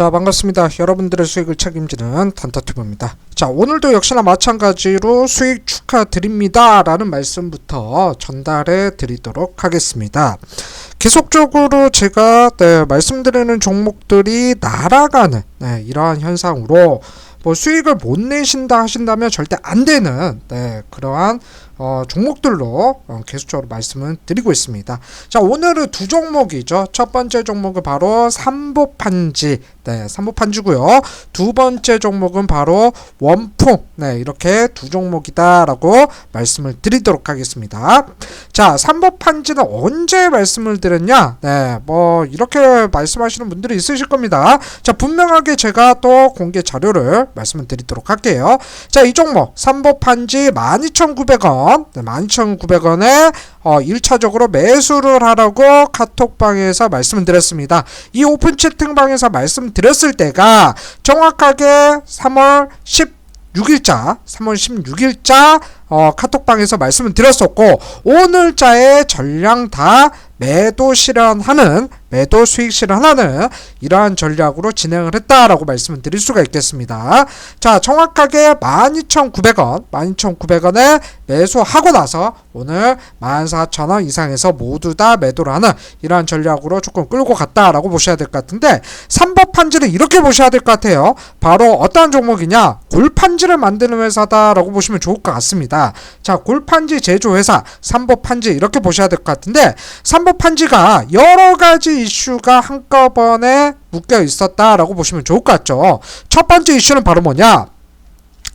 자 반갑습니다. 여러분들의 수익을 책임지는 단타튜브입니다. 자 오늘도 역시나 마찬가지로 수익 축하드립니다 라는 말씀부터 전달해 드리도록 하겠습니다. 계속적으로 제가 네, 말씀드리는 종목들이 날아가는 네, 이러한 현상으로 뭐 수익을 못 내신다 하신다면 절대 안 되는 네, 그러한 어, 종목들로 어, 계속적으로 말씀을 드리고 있습니다. 자, 오늘은 두 종목이죠. 첫 번째 종목은 바로 삼보판지, 네, 삼보판지고요. 두 번째 종목은 바로 원풍, 네, 이렇게 두 종목이다라고 말씀을 드리도록 하겠습니다. 자, 삼보판지는 언제 말씀을 드렸냐? 네, 뭐 이렇게 말씀하시는 분들이 있으실 겁니다. 자, 분명하게 제가 또 공개 자료를 말씀을 드리도록 할게요. 자, 이 종목 삼보판지 12,900원, 네, 12,900원에 어, 1차적으로 매수를 하라고 카톡방에서 말씀을 드렸습니다. 이 오픈 채팅방에서 말씀드렸을 때가 정확하게 3월 16일자, 3월 16일자 어, 카톡방에서 말씀을 드렸었고 오늘자의 전량 다 매도 실현하는 매도 수익 실현하는 이러한 전략으로 진행을 했다라고 말씀을 드릴 수가 있겠습니다. 자, 정확하게 12,900원, 12,900원에 매수하고 나서 오늘 14,000원 이상에서 모두 다 매도를 하는 이러한 전략으로 조금 끌고 갔다라고 보셔야 될 것 같은데 3법 판지를 이렇게 보셔야 될 것 같아요. 바로 어떠한 종목이냐? 골판지를 만드는 회사다라고 보시면 좋을 것 같습니다. 자, 골판지 제조회사 3법 판지 이렇게 보셔야 될 것 같은데 3법 판지가 여러 가지 이슈가 한꺼번에 묶여 있었다라고 보시면 좋을 것 같죠. 첫 번째 이슈는 바로 뭐냐?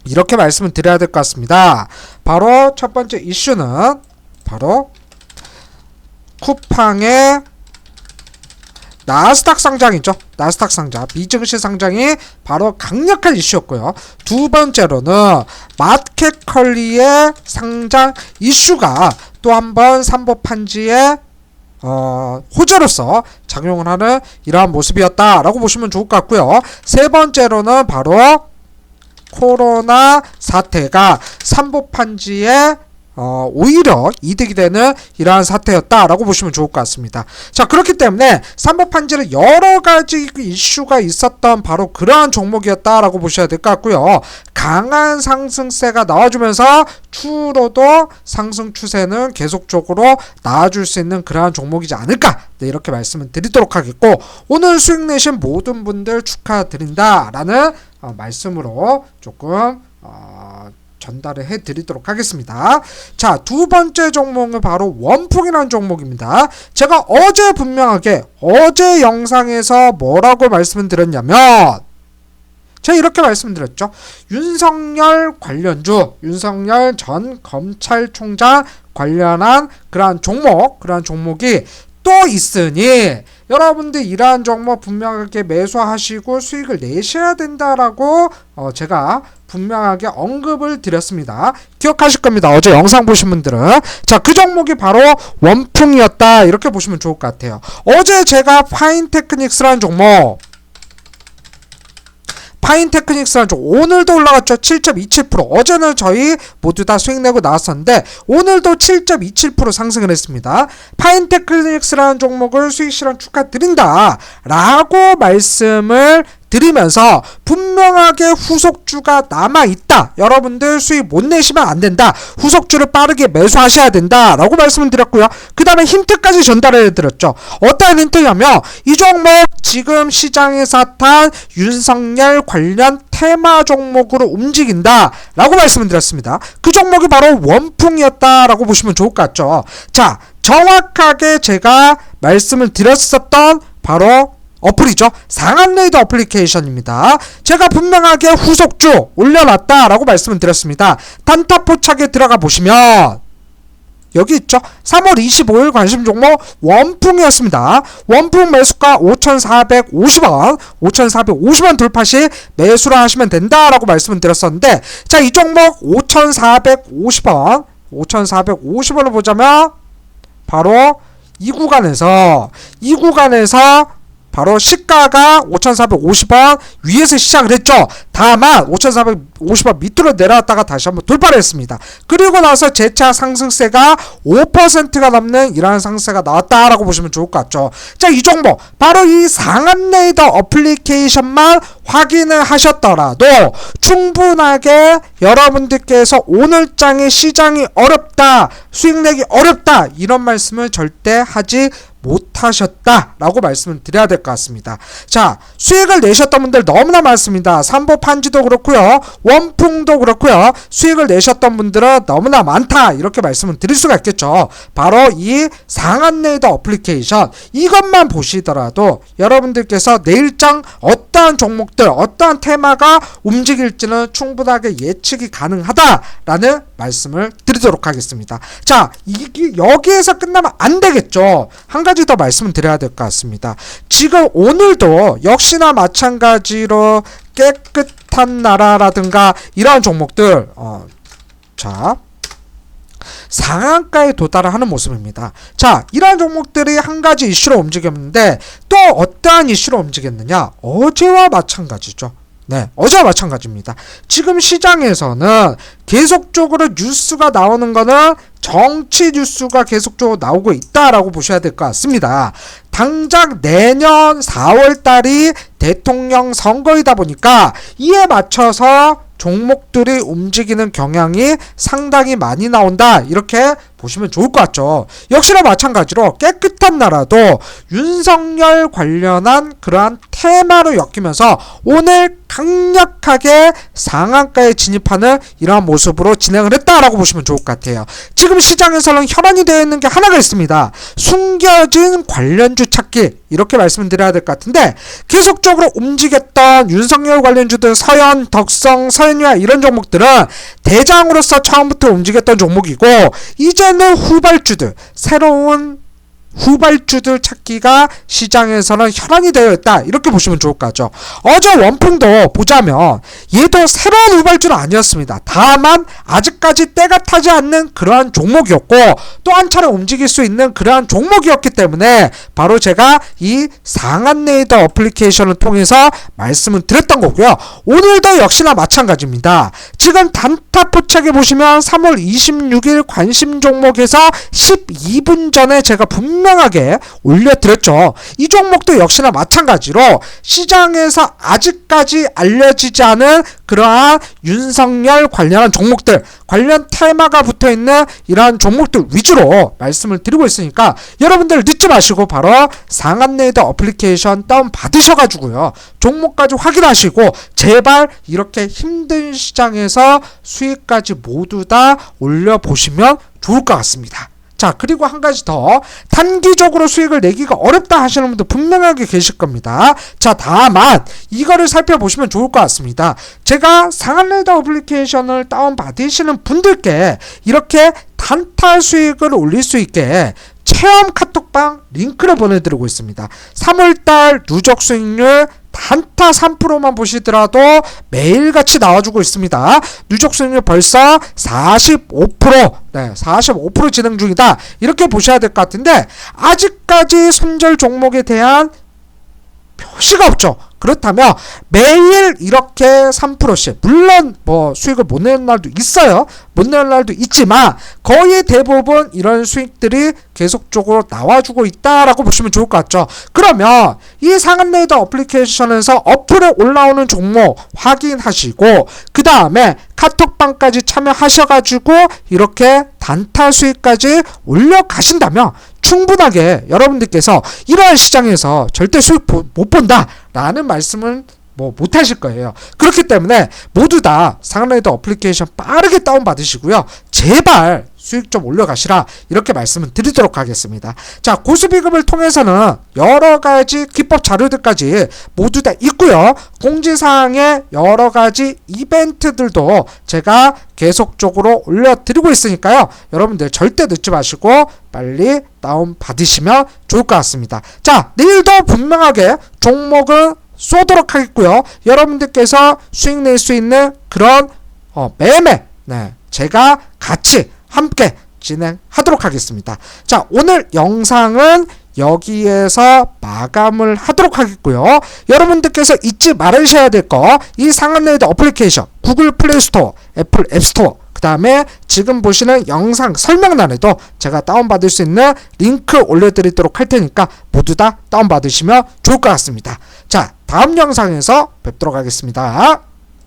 이렇게 말씀을 드려야 될 것 같습니다. 바로 첫 번째 이슈는 바로 쿠팡의 나스닥 상장이죠. 나스닥 상장, 미증시 상장이 바로 강력한 이슈였고요. 두 번째로는 마켓컬리의 상장 이슈가 또 한 번 삼보판지의 어, 호재로서 작용을 하는 이러한 모습이었다라고 보시면 좋을 것 같고요. 세 번째로는 바로 코로나 사태가 삼보판지의 어, 오히려 이득이 되는 이러한 사태였다라고 보시면 좋을 것 같습니다. 자, 그렇기 때문에 삼보판지는 여러 가지 그 이슈가 있었던 바로 그러한 종목이었다라고 보셔야 될 것 같고요. 강한 상승세가 나와주면서 추후로도 상승 추세는 계속적으로 나와줄 수 있는 그러한 종목이지 않을까 네, 이렇게 말씀을 드리도록 하겠고 오늘 수익 내신 모든 분들 축하드린다라는 어, 말씀으로 조금 어, 전달을 해 드리도록 하겠습니다. 자, 두 번째 종목은 바로 원풍이라는 종목입니다. 제가 어제 분명하게 어제 영상에서 뭐라고 말씀을 드렸냐면 제가 이렇게 말씀드렸죠. 윤석열 관련주, 윤석열 전 검찰총장 관련한 그러한 종목, 그러한 종목이 또 있으니 여러분들 이러한 종목 분명하게 매수하시고 수익을 내셔야 된다라고 어 제가 분명하게 언급을 드렸습니다. 기억하실 겁니다. 어제 영상 보신 분들은 자 그 종목이 바로 원풍이었다 이렇게 보시면 좋을 것 같아요. 어제 제가 파인테크닉스라는 종목 파인테크닉스라는 종 오늘도 올라갔죠. 7.27% 어제는 저희 모두 다 수익 내고 나왔었는데 오늘도 7.27% 상승을 했습니다. 파인테크닉스라는 종목을 수익 실현 축하드린다 라고 말씀을 드리면서 분명하게 후속주가 남아 있다. 여러분들 수익 못 내시면 안 된다. 후속주를 빠르게 매수하셔야 된다. 라고 말씀을 드렸고요. 그 다음에 힌트까지 전달해 드렸죠. 어떤 힌트냐면 이 종목 지금 시장에서 핫한 윤석열 관련 테마 종목으로 움직인다. 라고 말씀을 드렸습니다. 그 종목이 바로 원풍이었다라고 보시면 좋을 것 같죠. 자, 정확하게 제가 말씀을 드렸었던 바로 어플이죠. 상한 레이더 어플리케이션입니다. 제가 분명하게 후속주 올려놨다라고 말씀을 드렸습니다. 단타 포착에 들어가 보시면 여기 있죠. 3월 25일 관심 종목 원풍이었습니다. 원풍 매수가 5,450원, 5,450원 돌파 시 매수를 하시면 된다라고 말씀을 드렸었는데 자, 이 종목 5,450원, 5,450원을 보자면 바로 이 구간에서 이 구간에서 바로 시가가 5,450원 위에서 시작을 했죠. 다만 5,450원 밑으로 내려왔다가 다시 한번 돌파를 했습니다. 그리고 나서 재차 상승세가 5%가 넘는 이러한 상승세가 나왔다라고 보시면 좋을 것 같죠. 자, 이 종목 바로 이 상한 레이더 어플리케이션만 확인을 하셨더라도 충분하게 여러분들께서 오늘장의 시장이 어렵다, 수익 내기 어렵다 이런 말씀을 절대 하지 못하셨다라고 말씀을 드려야 될 것 같습니다. 자, 수익을 내셨던 분들 너무나 많습니다. 삼보 판지도 그렇고요. 원풍도 그렇고요. 수익을 내셨던 분들은 너무나 많다. 이렇게 말씀을 드릴 수가 있겠죠. 바로 이 상한 레이더 어플리케이션 이것만 보시더라도 여러분들께서 내일장 어떠한 종목들, 어떠한 테마가 움직일지는 충분하게 예측이 가능하다라는 말씀을 드리도록 하겠습니다. 자, 이게 여기에서 끝나면 안 되겠죠. 한 가지 더 말씀을 드려야 될 것 같습니다. 지금 오늘도 역시나 마찬가지로 깨끗한 나라라든가 이러한 종목들, 어, 자, 상한가에 도달을 하는 모습입니다. 자, 이러한 종목들이 한 가지 이슈로 움직였는데 또 어떠한 이슈로 움직였느냐? 어제와 마찬가지죠. 네, 어제와 마찬가지입니다. 지금 시장에서는 계속적으로 뉴스가 나오는 거는 정치 뉴스가 계속적으로 나오고 있다라고 보셔야 될 것 같습니다. 당장 내년 4월 달이 대통령 선거이다 보니까 이에 맞춰서 종목들이 움직이는 경향이 상당히 많이 나온다. 이렇게 보시면 좋을 것 같죠. 역시나 마찬가지로 깨끗한 나라도 윤석열 관련한 그러한 테마로 엮이면서 오늘 강력하게 상한가에 진입하는 이러한 모습으로 진행을 했다라고 보시면 좋을 것 같아요. 지금 시장에서는 혈안이 되어 있는 게 하나가 있습니다. 숨겨진 관련주 찾기 이렇게 말씀을 드려야 될 것 같은데 계속적으로 움직였던 윤석열 관련주들 서현, 덕성, 서현유아 이런 종목들은 대장으로서 처음부터 움직였던 종목이고 이제 는 후발주들 새로운 후발주들 찾기가 시장에서는 혈안이 되어 있다. 이렇게 보시면 좋을 것 같죠. 어제 원풍도 보자면 얘도 새로운 후발주는 아니었습니다. 다만 아직까지 때가 타지 않는 그러한 종목이었고 또 한 차례 움직일 수 있는 그러한 종목이었기 때문에 바로 제가 이 상한 레이더 어플리케이션을 통해서 말씀을 드렸던 거고요. 오늘도 역시나 마찬가지입니다. 지금 단타 포착해 보시면 3월 26일 관심 종목에서 12분 전에 제가 분명 분명하게 올려드렸죠. 이 종목도 역시나 마찬가지로 시장에서 아직까지 알려지지 않은 그러한 윤석열 관련한 종목들, 관련 테마가 붙어 있는 이러한 종목들 위주로 말씀을 드리고 있으니까 여러분들 늦지 마시고 바로 상한레이더 어플리케이션 다운 받으셔가지고요. 종목까지 확인하시고 제발 이렇게 힘든 시장에서 수익까지 모두 다 올려보시면 좋을 것 같습니다. 자, 그리고 한 가지 더. 단기적으로 수익을 내기가 어렵다 하시는 분도 분명하게 계실 겁니다. 자, 다만, 이거를 살펴보시면 좋을 것 같습니다. 제가 상한레더 어플리케이션을 다운받으시는 분들께 이렇게 단타 수익을 올릴 수 있게 체험 카톡방 링크를 보내드리고 있습니다. 3월달 누적 수익률 단타 3%만 보시더라도 매일같이 나와주고 있습니다. 누적 수익률 벌써 45%, 네, 45% 진행 중이다. 이렇게 보셔야 될 것 같은데, 아직까지 손절 종목에 대한 표시가 없죠. 그렇다면 매일 이렇게 3%씩 물론 뭐 수익을 못 내는 날도 있어요. 못 내는 날도 있지만 거의 대부분 이런 수익들이 계속적으로 나와주고 있다라고 보시면 좋을 것 같죠. 그러면 이 상한 레이더 어플리케이션에서 어플에 올라오는 종목 확인하시고 그 다음에 카톡방까지 참여하셔가지고 이렇게 단타 수익까지 올려가신다면 충분하게 여러분들께서 이러한 시장에서 절대 수익 못 본다라는 말씀은 뭐 못하실 거예요. 그렇기 때문에 모두 다 상라이더 어플리케이션 빠르게 다운받으시고요. 제발 수익 좀 올려가시라 이렇게 말씀을 드리도록 하겠습니다. 자 고수비급을 통해서는 여러 가지 기법 자료들까지 모두 다 있고요. 공지사항에 여러 가지 이벤트들도 제가 계속적으로 올려드리고 있으니까요. 여러분들 절대 늦지 마시고 빨리 다운 받으시면 좋을 것 같습니다. 자 내일도 분명하게 종목은 쏘도록 하겠고요. 여러분들께서 수익 낼 수 있는 그런 어, 매매 네, 제가 같이 함께 진행하도록 하겠습니다. 자, 오늘 영상은 여기에서 마감을 하도록 하겠고요. 여러분들께서 잊지 말으셔야 될 거 이 상한레이더 어플리케이션 구글 플레이 스토어, 애플 앱 스토어 그 다음에 지금 보시는 영상 설명란에도 제가 다운받을 수 있는 링크 올려드리도록 할 테니까 모두 다 다운받으시면 좋을 것 같습니다. 자, 다음 영상에서 뵙도록 하겠습니다.